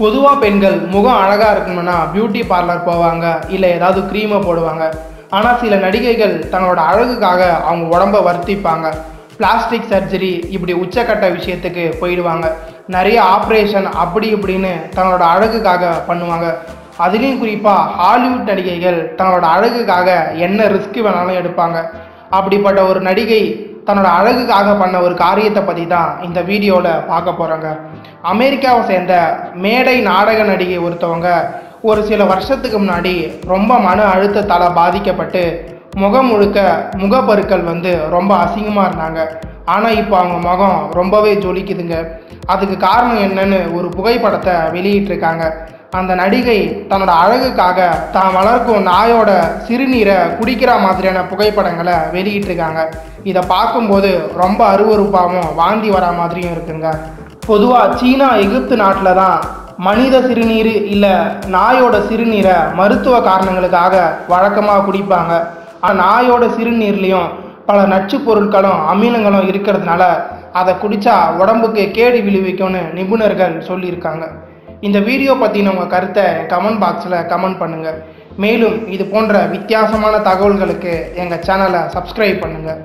பொதுவாக பெண்கள் முகம் அழகாக இருக்கணும்னா பியூட்டி பார்லர் போவாங்க இல்லை ஏதாவது க்ரீமை போடுவாங்க. ஆனால் சில நடிகைகள் தங்களோட அழகுக்காக அவங்க உடம்ப வருத்திப்பாங்க. பிளாஸ்டிக் சர்ஜரி இப்படி உச்சக்கட்ட விஷயத்துக்கு போயிடுவாங்க. நிறைய ஆப்ரேஷன் அப்படி இப்படின்னு தங்களோட அழகுக்காக பண்ணுவாங்க. அதுலேயும் குறிப்பாக ஹாலிவுட் நடிகைகள் தங்களோட அழகுக்காக என்ன ரிஸ்க் வேணாலும் எடுப்பாங்க. அப்படிப்பட்ட ஒரு நடிகை தன்னோட அழகுக்காக பண்ண ஒரு காரியத்தை பற்றி தான் இந்த வீடியோவில் பார்க்க போகிறாங்க அமெரிக்காவை சேர்ந்த மேடை நாடக நடிகை ஒருத்தவங்க ஒரு சில வருஷத்துக்கு முன்னாடி ரொம்ப மன அழுத்தத்தால் பாதிக்கப்பட்டு முகம் முழுக்க முகப்பருக்கள் வந்து ரொம்ப அசிங்கமாக இருந்தாங்க. ஆனால் இப்போ அவங்க முகம் ரொம்பவே ஜொலிக்குதுங்க. அதுக்கு காரணம் என்னன்னு ஒரு புகைப்படத்தை வெளியிட்டிருக்காங்க. அந்த நடிகை தன்னோட அழகுக்காக தான் வளர்க்கும் நாயோட சிறுநீரை குடிக்கிற மாதிரியான புகைப்படங்களை வெளியிட்டிருக்காங்க. இதை பார்க்கும்போது ரொம்ப அருவருப்பாகவும் வாந்தி வர மாதிரியும் இருக்குங்க. பொதுவாக சீனா எகிப்து நாட்டில் தான் மனித சிறுநீர் இல்லை நாயோட சிறுநீரை மருத்துவ காரணங்களுக்காக வழக்கமாக குடிப்பாங்க. ஆனால் நாயோட சிறுநீர்லேயும் பல நச்சு பொருட்களும் அமிலங்களும் இருக்கிறதுனால அதை குடித்தா உடம்புக்கு கேடு விளைவிக்கும்னு நிபுணர்கள் சொல்லியிருக்காங்க. இந்த வீடியோ பற்றின உங்கள் கருத்தை கமெண்ட் பாக்ஸில் கமெண்ட் பண்ணுங்கள் மேலும் இது போன்ற வித்தியாசமான தகவல்களுக்கு எங்கள் சேனலை சப்ஸ்கிரைப் பண்ணுங்கள்